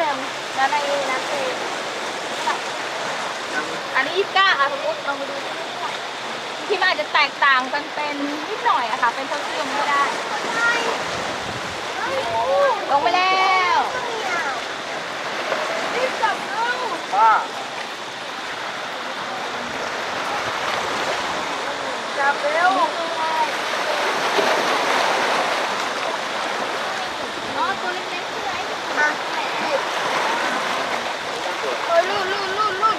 เท่าเดิมน้ำในน้ำเองอันนี้ยี่สิบเก้าอะสมมติลองมาดูที่มันอาจจะแตกต่างกันเป็นนิดหน่อยอะค่ะ เป็นเท่าเทียมก็ได้ลงไปแล้ว ป้า จับเร็วอ๋อตัวเล็กๆใช่ไหมอะโอ้ยลื่นลื่นลื่นลื่น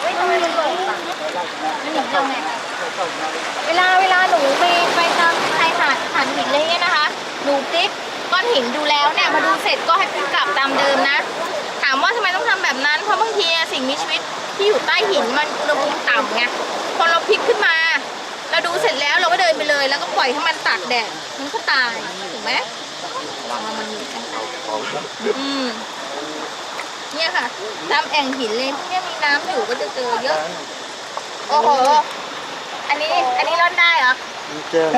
เฮ้ยทำไมมันหล่นอะมันหนีเราไง เวลาเวลาหนูไปไปตามชายหาดหาดหินอะไรเงี้ยนะคะ หนูติ๊กก้ อนหินดูแล้วเนี่ยมาดูเสร็จก็ให้พลิกกลับตามเดิมนะ ถามว่าทำไมต้องทำแบบนั้น เพราะบางทีอะสิ่งมีชีวิตที่อยู่ใต้หินมันอุณหภูมิต่ำไงพอเราพลิกขึ้นมา เราดูเสร็จแล้วเราก็เดินไปเลย แล้วก็ปล่อยให้มันตากแดดมันก็ตายถูกไหมอืมเนี่ยค่ะตามแอ่งหินเลยพวกเนี้ยมีน้ำอยู่ก็จะเจอเยอะ โอ้โห อันนี้ อันนี้ร่อนได้เหรอเจอ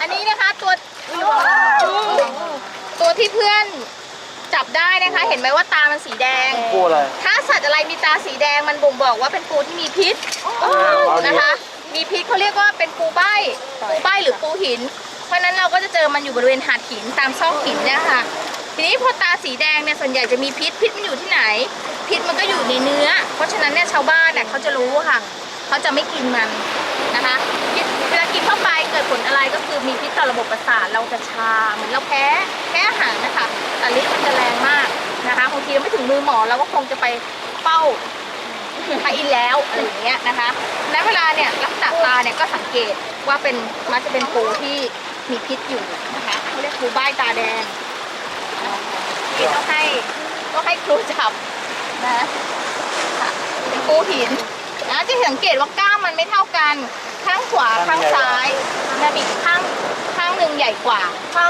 อันนี้นะคะตัวตัวที่เพื่อนจับได้นะคะ เห็นไหมว่าตามันสีแดง ปูอะไร ถ้าสัตว์อะไรมีตาสีแดงมันบ่งบอกว่าเป็นปูที่มีพิษนะคะ มีพิษเขาเรียกว่าเป็นปูใบปูใบหรือปูหิน เพราะฉะนั้นเราก็จะเจอมันอยู่บริเวณหาดหินตามซอกหินเนี่ยค่ะ ทีนี้พอตาสีแดงเนี่ยส่วนใหญ่จะมีพิษพิษมันอยู่ที่ไหน พิษมันก็อยู่ในเนื้อ เพราะฉะนั้นเนี่ยชาวบ้านเนี่ยเขาจะรู้ค่ะ เขาจะไม่กินมันนะคะกินเวลากินเข้าไปเกิด ผลอะไรก็คือมีพิษต่อระบบประสาทเราจะชาเหมือนเราแพ้แพ้อาหารนะคะแต่ฤทธิ์มันจะแรงมากนะคะบางทีเราไม่ถึงมือหมอเราก็คงจะไปเฝ้าพระอินแล้วอะไรอย่างเงี้ยนะคะณเวลาเนี่ยลักษณะตาเนี่ยก็สังเกตว่าเป็นมันจะเป็นปูที่มีพิษอยู่นะคะเขาเรียกปูใบตาแดงนี่ต้องให้ต้องให้ครูจับนะค่ะเป็นปูหินนะจะสังเกตว่ากล้ามมันไม่เท่ากัน ข้างขวาข้างซ้ายนะมีข้างข้างหนึ่งใหญ่กว่า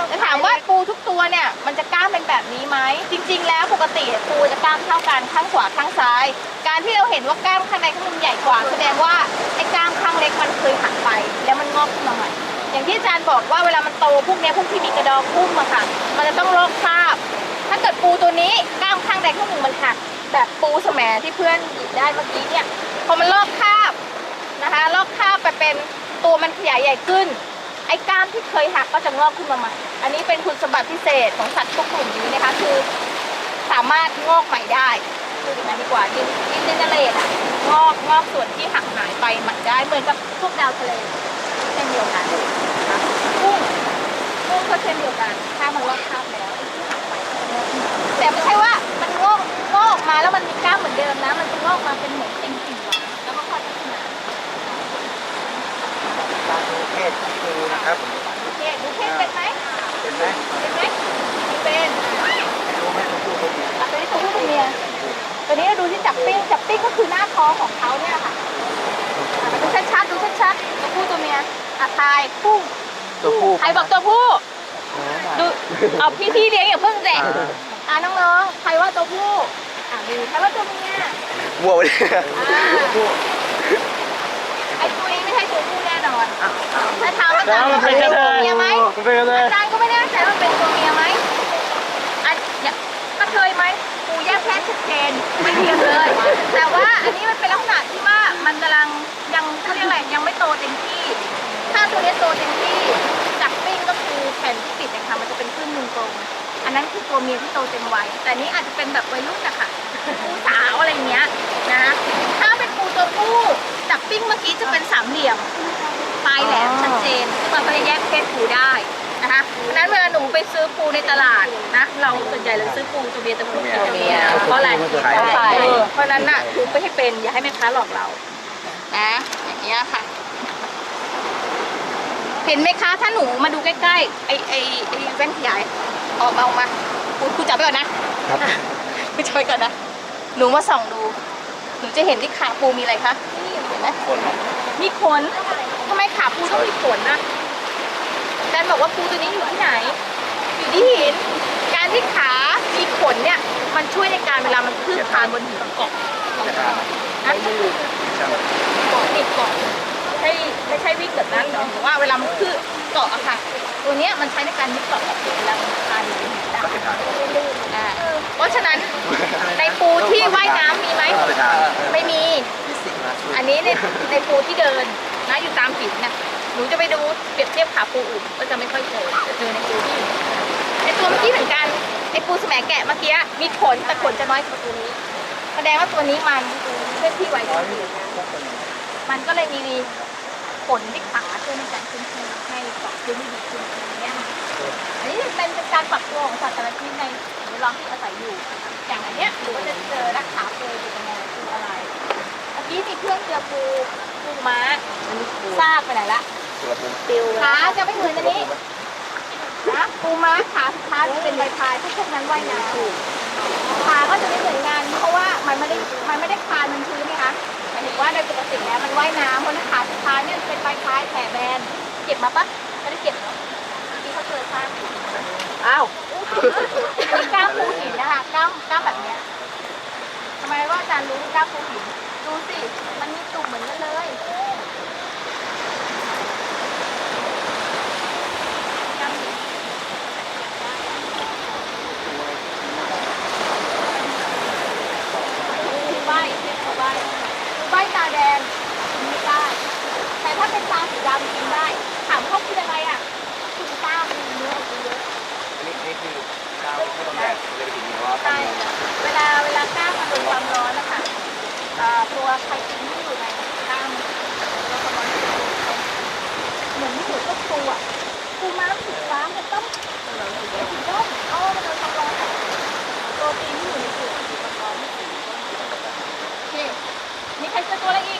แต่ถามว่าปูทุกตัวเนี่ยมันจะกล้ามเป็นแบบนี้ไหมจริง ๆ แล้วปกติปูจะกล้ามเท่ากันข้างขวาข้างซ้าย การที่เราเห็นว่ากล้ามข้างในข้างหนึงใหญ่กว่า แสดงว่าไอ้กล้ามข้างเล็กมันเคยหักไป แล้วมันงอกขึ้นมาใหม่อย่างที่อาจารย์บอกว่าเวลามันโตพวกเนี้ยพวกที่มีกระดองพุ่มอะค่ะ มันจะต้องลอกคราบ ถ้าเกิดปูตัวนี้กล้ามข้างใดข้างหนึ่งมันหักแบบปูแสมที่เพื่อนหยิบได้เมื่อกี้เนี่ยพอมันลอกคราบ นะคะลอกคราบไปเป็นตัวมันขยายใหญ่ขึ้น ไอ้ก้ามที่เคยหักก็จะงอกขึ้นมาใหม่ อันนี้เป็นคุณสมบัติพิเศษของสัตว์พวกกลุ่มนี้นะคะคือสามารถงอกใหม่ได้พูดอย่างนั้นดีกว่าดินดินเจเนเรตอะงอกงอกส่วนที่หักหายไปใหม่ได้เหมือนกับพวกดาวทะเลเช่นเดียวกันนะคะกุ้งกุ้งก็เช่นเดียวกัน ถ้ามันลอกคราบแล้วแต่ไม่ใช่ว่ามันงอกงอกมาแล้วมันมีกล้ามเหมือนเดิมนะ มันจะงอกมาเป็นเหมือนติงๆก่อนแล้วก็ค่อยพัฒนา ตาดูเพศของปูนะครับโอเคดูเพศเป็นไหมเห็นไหมเป็นไหมเป็นดูไหมตัวผู้ตัวเมียอะตัวนี้ตัวผู้ตัวเมียตัวนี้ดูที่จับปิ้ง จับปิ้งก็คือหน้าท้องของเขาเนี่ยค่ะอะดูชัดๆดูชัดๆตัวผู้ตัวเมียอะทายคู่ตัวผู้ใครบอกตัวผู้ ดูเอาพี่พี่ๆเลี้ยงอย่าเพิ่งแจกอะน้องๆใครว่าตัวผู้อะดูใครว่าตัวเมีย วัวเนี่ยอ่าไอตัวนี้ไม่ใช่ตัวผู้ แน่นอนถ้าถามว่าตัวผู้เป็นตัวเมียไหมมันเป็นกระเทยอาจารย์ก็ไม่แน่ใจว่าเป็นตัวเมียไหมอันเนี่ยกระเทยไหมปูแยกเพศชัดเจนไม่เทียมเลย แต่ว่าอันนี้มันเป็นลักษณะที่ว่ามันกำลังยังเขาเรียกอะไรยังไม่โตเต็มที่ ถ้าตัวนี้โตเต็มที่จับปิ้งก็คือแผ่นที่ปิดนะคะมันจะเป็นครึ่งหนึ่งตรงอันนั้นคือตัวเมียที่โตเต็มวัยแต่นี้อาจจะเป็นแบบวัยรุ่นนะคะปูสาวอะไรเงี้ยนะถ้าเป็นปูตัวผู้จับปิ้งเมื่อกี้จะเป็นสามเหลี่ยม ปลายแหลมชัดเจนซึ่งมันก็จะแยกเพศปูได้นะคะเพราะฉะนั้นเวลาหนูไปซื้อปูในตลาดนะเราส่วนใหญ่เราซื้อปูตัวเมียตัวผู้ตัวเมียเพราะอะไรใช่เพราะฉะนั้นน่ะดูไปให้เป็นอย่าให้แม่ค้าหลอกเรานะอย่างเงี้ยค่ะ เห็นไหมคะถ้าหนูมาดูใกล้ๆไอ้ไอ้ไอ้แว่นขยายออกมาออกมาครูครูจับไปก่อนนะครูจับไปก่อนนะหนูมาส่องดู หนูจะเห็นที่ขาปูมีอะไรคะนี่เห็นไหมคน มีขนทำไมขาปูต้องมีขนนะอาจารย์บอกว่าปูตัวนี้อยู่ที่ไหน อยู่ที่หิน การที่ขา มีขนเนี่ย มันช่วยในการเวลามันคืบคลานบนหินเกาะจะการอนั้นก็คือเกาะติดเกาะไม่ใช่ไม่ใช่วิ่งแบบนั้นหรือว่าเวลามันคือเกาะอะค่ะ ตัวเนี้ยมันใช้ในการยึดเกาะกับเวลามันคานอยู่ในหินอะอ่าเพราะฉะนั้นในปูที่ว่ายน้ำมีไหมไม่มีอั นี้ในในปูที่เดินนะอยู่ตามหินเนี่ยหนูจะไปดูเปรียบเทียบขาปูอื่นก็จะไม่ค่อยเจอจะเจอในปูที่ในตัวเมื่อกี้เหมือนกันไอปูสแหมแกะเมื่อกี้มีขนแต่ขนจะน้อยกว่าตัวนี้แสดงว่าตัวนี้มันเคลื่อนที่ไวกว่าตัวอื่นมันก็เลยมีขนที่ขาเพื่อในการเคลื่อนที่ให้เกาะพื้นที่ดีขึ้นอย่างเงี้ยค่ะอันนี้เป็นการปรับตัวของสัตว์แต่ละชนิดในสิ่งแวดล้อมที่อาศัยอยู่ อย่างอันเนี้ยหนูก็จะเจอรักขาปูอยู่ตรงไหนคืออะไร กี้มีเพื่อนเจอปูปูม้าซากไปไหนละปิวขาจะไม่เหมือนอันนี้นะปูม้าขาสุดท้ายจะเป็นใบพายเพราะพวกนั้นว่ายน้ำขาก็จะไม่เหมือนกันเพราะว่ามันไม่ได้มันไม่ได้คานมันพื้นนะคะหมายถึงว่าโดยปกติแล้วมันว่ายน้ำเพราะฉะนั้นขาสุดท้ายเนี่ยเป็นใบพายแผ่แบนเก็บมาปะไม่ได้เก็บเนาะที่เขาเจอซากอ้าวอันนี้กล้ามปูหินนะคะกล้ามกล้ามแบบเนี้ยทำไมว่าอาจารย์รู้กล้ามปูหิน ดูสิ มันมีตุ่มเหมือนกันเลยกล้ามหินปูใบเป็นปูใบปูใบตาแดงกินไม่ได้ แต่ถ้าเป็นตาสีดำกินได้ ถามเขากินอะไรอะกินกล้ามมีเนื้อกินเยอะอันนี้นี่คือข้าวที่ต้องแดดเลยไปถึงนี้ว่าใช่เวลาเวลากล้ามมันโดนความร้อนนะคะอ่า ตัวไคตินที่อยู่ในน้ำแล้วก็มังเหมือนที่อยู่ตับตัวปูม้าสีฟ้ามันต้องสีต้มอ๋อมันโดนควร้อนตัวตีนที่อยู่ในตัวสีความร้อนโอเคมีใครเจอตัวอะไรอีก